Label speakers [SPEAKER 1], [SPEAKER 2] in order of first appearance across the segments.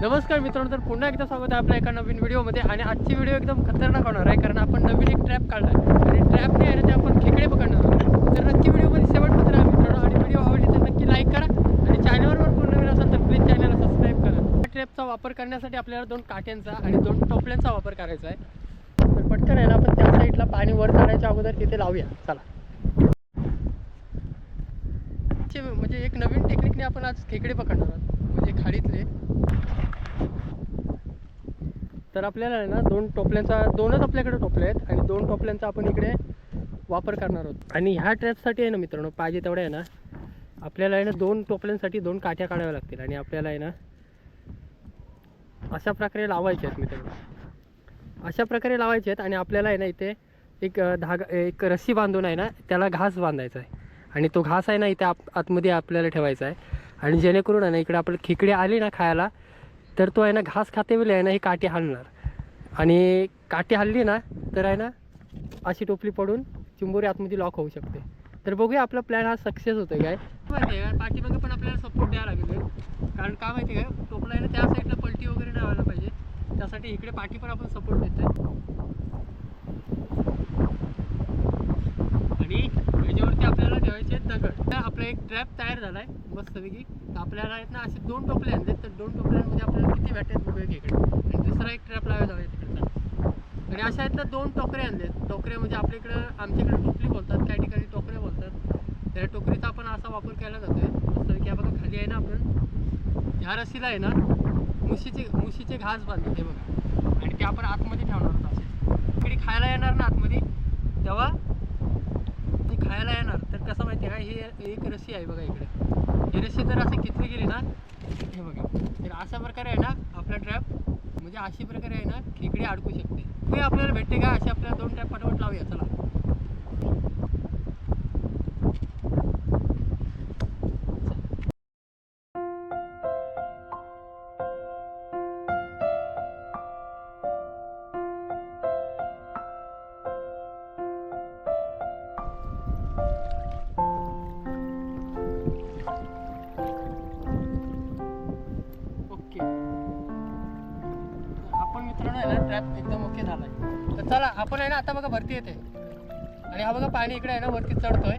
[SPEAKER 1] नमस्कार मित्रांनो तर पुन्हा एकदा स्वागत आहे आपल्या एका नवीन व्हिडिओमध्ये. आणि आजची व्हिडिओ एकदम खतरनाक होणार आहे कारण आपण नवीन एक ट्रॅप काढला आहे. आणि ट्रॅपने आहे ना ते आपण खेकडे पकडणार आहोत. तर नक्की व्हिडिओमध्ये शेवटपर्यंत राहा मित्रांनो आणि व्हिडिओ आवडली तर नक्की लाईक करा. आणि चॅनलवर पूर्ण नवीन असाल तर प्लीज चॅनलला सबस्क्राईब करा. या ट्रॅपचा वापर करण्यासाठी आपल्याला दोन काट्यांचा आणि दोन टोपल्यांचा वापर करायचा आहे. तर पटकन आहे ना आपण त्या साईडला पाणी वर काढायच्या अगोदर तिथे लावूया. चला. म्हणजे एक नवीन टेक्निकने आपण आज खेकडे पकडणार आहोत. म्हणजे खाडीतले. तर आपल्याला आहे ना दोन टोपल्यांचा दोनच आपल्याकडे टोपले आहेत आणि दोन टोपल्यांचा आपण इकडे वापर करणार आहोत. आणि ह्या ट्रॅपसाठी आहे ना मित्रांनो पाहिजे तेवढ्या आहे ना आपल्याला आहे ना दोन टोपल्यांसाठी दोन काठ्या काढाव्या लागतील आणि आपल्याला आहे ना अशा प्रकारे लावायचे आहेत मित्रांनो. अशा प्रकारे लावायचे आहेत आणि आपल्याला आहे ना इथे एक धागा एक रस्सी बांधून आहे ना त्याला घास बांधायचा आहे. आणि तो घास आहे ना इथे आत आतमध्ये आपल्याला ठेवायचा आहे. आणि जेणेकरून आहे ना इकडे आपल्याला खेकडे आले ना खायला तर तो आहे ना घास खाते वेळी आहे ना ही काठी हालणार आणि काठी हल्ली ना तर आहे ना अशी टोपली पडून चिंबोरी आतमध्ये लॉक होऊ शकते. तर बघूया आपला प्लॅन हा सक्सेस होतोय काय? माहिती आहे पाठीमागे पण आपल्याला सपोर्ट द्यावा लागेल. कारण का माहिती आहे काय टोपला आहे ना त्या साईडला पलटी वगैरे नाही व्हायला पाहिजे. त्यासाठी इकडे पाठी पण आपण सपोर्ट देतोय आणि याच्यावरती आपल्याला आपल्याकडे. तर आपला एक ट्रॅप तयार झाला आहे मस्तपैकी आपल्याला आहेत ना असे दोन टोपले आणले तर दोन टोपल्यांमध्ये आपल्याला किती भेटतात बघूया इकडे. आणि दुसरा एक ट्रॅप लावायला हवा तिकडचा आणि अशा आहेत ना दोन टोकरे आणले टोकरे म्हणजे आपल्या इकडं आमच्या इकडे टोपली बोलतात काही ठिकाणी टोकरे बोलतात. त्या टोकरीचा आपण असा वापर केला जातोय. मस्तपैकी बघा खाली आहे ना आपण. ह्या रस्सीला आहे ना मुशीचे मुशीचे घास बांधले हे बघा. आणि ते आपण आतमध्ये ठेवणार होतो असे. इकडे खायला येणार ना आतमध्ये? तेव्हा? ते खायला येणार. कसं माहिती आहे हे ही एक रस्सी आहे बघा इकडे. ही रस्सी जर असं किती गेली ना हे बघा. तर अशा प्रकारे आहे ना आपला ट्रॅप म्हणजे अशी प्रकारे आहे ना खेकडे अडकू शकते. ते आपल्याला भेटते का? असे आपल्याला दोन ट्रॅप पटापट लावूया. चला. मित्रांनो एकदम ओके झालाय. तर चला आपण आहे ना आता बघा भरती येते. आणि हा बघा पाणी इकडे आहे ना वरती चढतोय.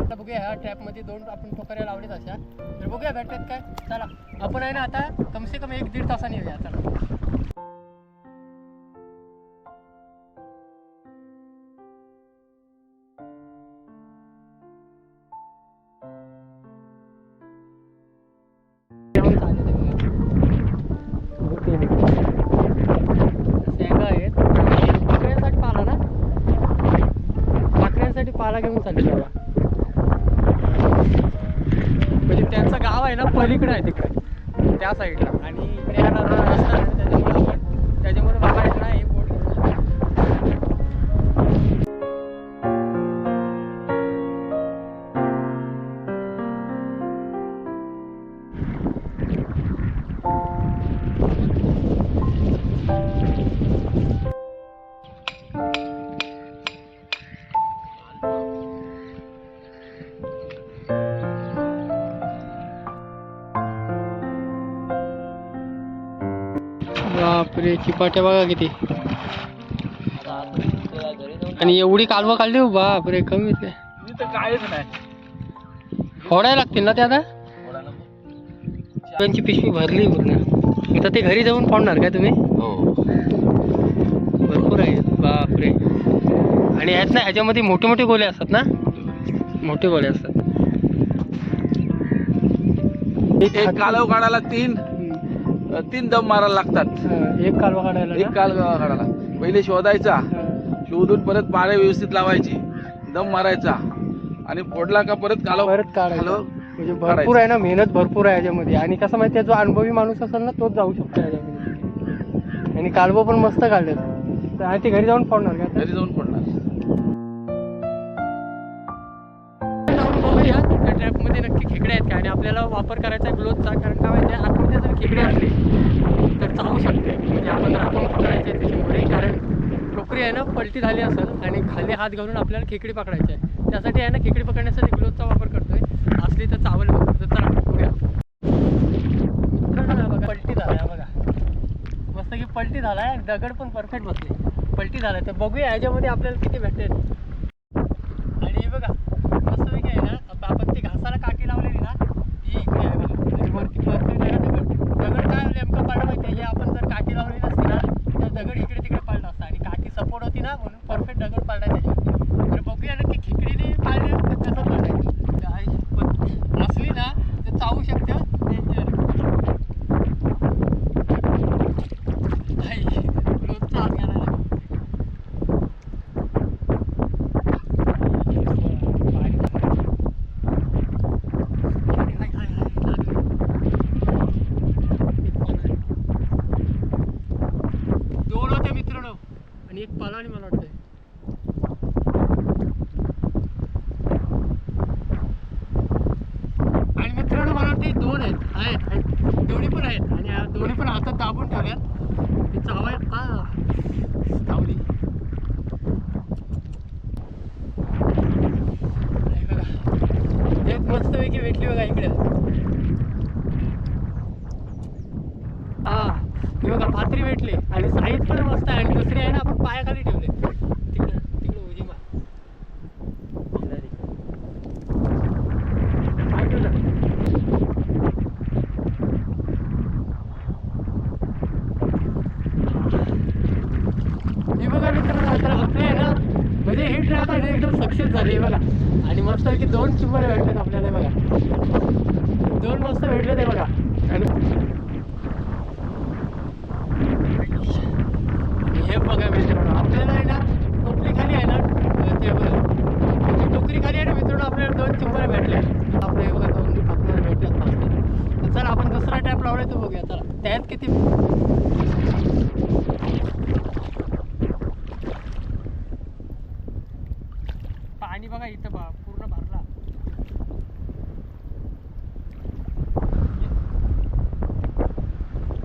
[SPEAKER 1] आता बघूया ह्या ट्रॅपमध्ये दोन आपण टोकऱ्या लावलेत अशा. तर बघूया भेटतात काय? चला आपण आहे ना आता कमसे कम एक दीड तासाने येऊया चला. आहे ना पलीकडे आहे तिकडे त्या साईडला आणि इकडे हा बापरे चिपाट्या बघा किती. आणि एवढी कालवा काढली हो बापरे
[SPEAKER 2] कायच नाही.
[SPEAKER 1] फोडायला लागतील ना ते आता? त्यांची पिशवी भरली पूर्ण. आता ते घरी जाऊन फोडणार का तुम्ही?
[SPEAKER 2] हो.
[SPEAKER 1] भरपूर आहे. बापरे. आणि आहेत ना ह्याच्यामध्ये मोठे मोठे गोले असतात ना? मोठे गोले असतात.
[SPEAKER 2] एक कालव काढायला तीन. तीन दम मारायला लागतात.
[SPEAKER 1] एक कालवा काढायला
[SPEAKER 2] एक? कालवा काढायला पहिले शोधायचा. शोधून परत पाळे व्यवस्थित लावायची. दम मारायचा. आणि फोडला का परत कालव
[SPEAKER 1] परत काढायचं.
[SPEAKER 2] कालव
[SPEAKER 1] म्हणजे भरपूर आहे ना मेहनत भरपूर आहे याच्यामध्ये. आणि कसं माहिती आहे जो अनुभवी माणूस असेल ना तोच जाऊ शकतो याच्यामध्ये. आणि कालवं पण मस्त काढले तर आणि ते घरी जाऊन फोडणार का?
[SPEAKER 2] घरी जाऊन फोडणार.
[SPEAKER 1] आतमध्ये नक्की खेकडे आहेत का? आणि आपल्याला वापर करायचा आहे ग्लोथचा कारण काय माहिती आहे? आतमध्ये जर खेकडे असले तर चालू शकते. म्हणजे आपण आपण पकडायचे त्याच्यामुळे कारण टोकरी आहे ना पलटी झाली असेल आणि खाली हात घालून आपल्याला खेकडी पकडायची आहे. त्यासाठी आहे ना खेकडी पकडण्यासाठी ग्लोथचा वापर करतोय. असली तर चावल तर मस्त बघूया पलटी झाला आहे दगड पण परफेक्ट बसले. पलटी झालाय. तर बघूया याच्यामध्ये आपल्याला किती भेटते आणि हे बघा मस्त आहे ना आप- आपण ती घासाला काठी लावलेली ना ती इकडे आहे बघा आणि वरती परफेक्ट आहे ना दगड दगड काय नेमकं पाडलं माहिती हे आपण जर काठी लावली नसती ना तर दगड इकडे तिकडे पाडला असता आणि काठी सपोर्ट होती ना म्हणून परफेक्ट दगड पाडला त्याच्यावरती तर बघूया ना की खिकडीने पाडले तर कसं पाडायचं काय पण असली ना तर चावू शकतं डेंजर आई रोजचा हात घालायला लागला. दोन होते मित्रांनो आणि एक पालाने मला वाटतंय. आणि मित्रांनो मला वाटतं दोन आहेत. आहेत दोन्ही पण आहेत. आणि दोन्ही पण हातात दाबून ठेवल्यात. ते चावाय का? चावली एक मस्तपैकी भेटली बघा इकडे हा हे बघा पात्री भेटली आणि साईज पण मस्त आहे आणि दुसरी आहे ना आपण पायाखाली ठेवले तिकडे तिकडे उजी मार शेजारी. पाय ठेव ना. हे बघा मित्रांनो आता आपले आहे ना म्हणजे ही ट्रॅप आहे ना एकदम सक्सेस झाली आहे बघा आणि मस्त की दोन चिंबर भेटतात आपल्याला हे बघा दोन मस्त भेटले ते बघा. हे बघा मित्रांनो आपल्याला आहे ना टोकरी खाली आहे ना ते बघा. म्हणजे टोकरी खाली आहे ना मित्रांनो आपल्याला दोन चिंबर भेटले. आपल्या हे बघा दोन आपल्याला भेटतात मस्त चला आपण दुसरा टॅप लावलाय तो बघूया. चला त्यात किती पाणी बघा इथं बा पूर्ण भरला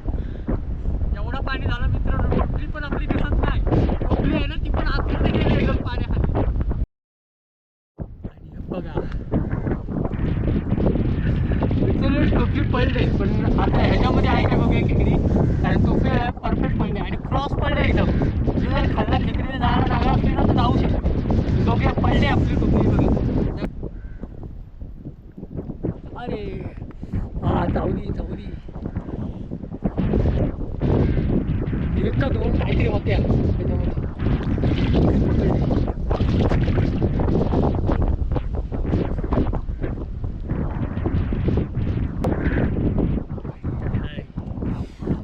[SPEAKER 1] एवढं पाणी झालं मित्रांनो टोपली पण आपली दिसत नाही टोपली आहे ना ती पण आतमध्ये गेली एकदम पाण्याखाली आणि हे बघा मित्रांनो टोपली पडले पण आता ह्याच्यामध्ये आहे का बघूया खेकडी? कारण तो टोपली परफेक्ट पडले आणि क्रॉस पडले एकदम. जर खाल्ला खेकडीने जाणार जागा असली ना तर जाऊ शकतो. बघूया पडले आपली टोपली बघा. अरे हा जाऊली जाऊली एक का दोन काहीतरी होत्या त्याच्यामध्ये.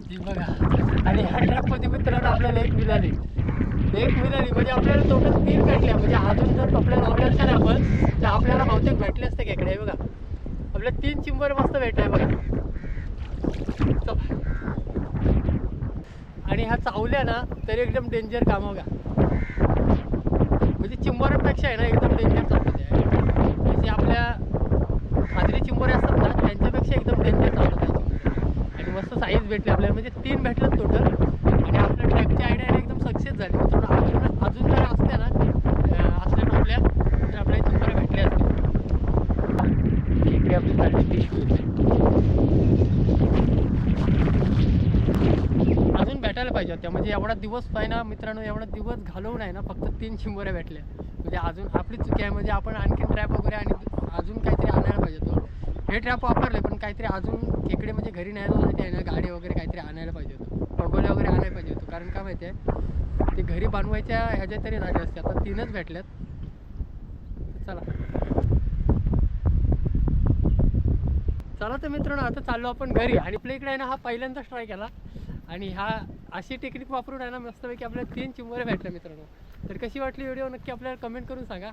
[SPEAKER 1] ही बघा. आणि ह्या ट्रॅकमध्ये मित्रांनो आपल्याला एक मिळाली. एक मिळाली. म्हणजे आपल्याला टोटल तीन भेटल्या. म्हणजे अजून जर आपल्याला लावल्या असत्या ना आपण तर आपल्याला बहुतेक भेटले असते खेकडे बघा. आपल्या तीन चिंबर मस्त भेटलाय बघा. आणि ह्या चावल्या ना तरी एकदम डेंजर काम बघा. म्हणजे चिंबोऱ्यांपेक्षा आहे ना एकदम डेंजर चालू ते म्हणजे आपल्या खाजरी चिंबोरे असतात ना त्यांच्यापेक्षा एकदम डेंजर चालू आहे मस्त साईज भेटली आपल्याला. म्हणजे तीन भेटलं टोटल आणि आपल्या ट्रॅकची आयडिया एकदम सक्सेस झाली. मित्रांनो अजून अजून जर असत्या ना असल्या टोपल्या तर आपल्याला चिंबोऱ्या भेटल्या असत्या इकडे आपली चालली. अजून भेटायला पाहिजे होत्या. म्हणजे एवढा दिवस आहे ना मित्रांनो एवढा दिवस घालवून आहे ना फक्त तीन शिंबोऱ्या भेटल्या म्हणजे अजून आपली चुकी आहे. म्हणजे आपण आणखी ट्रॅप वगैरे आणि अजून काहीतरी आणायला पाहिजे होतं. हे ट्रॅप वापरले पण काहीतरी अजून खेकडे म्हणजे घरी न्यायसाठी आहे ना गाडी वगैरे काहीतरी आणायला पाहिजे होतं. पगोल्या वगैरे आणायला पाहिजे होतं. कारण काय माहिती आहे ते घरी बनवायच्या ह्याच्या तरी झाले असते. आता तीनच भेटल्यात. चला. चला तर मित्रांनो आता चाललो आपण घरी. आणि आपल्या इकडे आहे ना हा पहिल्यांदाच ट्राय केला आणि हा अशी टेक्निक वापरून आहे ना मस्तपैकी आपल्याला तीन चिंबोरे भेटल्या मित्रांनो. तर कशी वाटली व्हिडिओ नक्की आपल्याला कमेंट करून सांगा.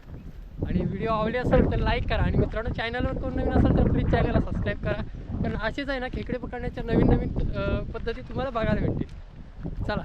[SPEAKER 1] आणि व्हिडिओ आवडली असेल तर लाईक करा. आणि मित्रांनो चॅनलवर कोण नवीन असेल तर प्लीज चॅनलला सबस्क्राईब करा. कारण असेच आहे ना खेकडे पकडण्याच्या नवीन नवीन पद्धती तुम्हाला बघायला भेटतील. चला.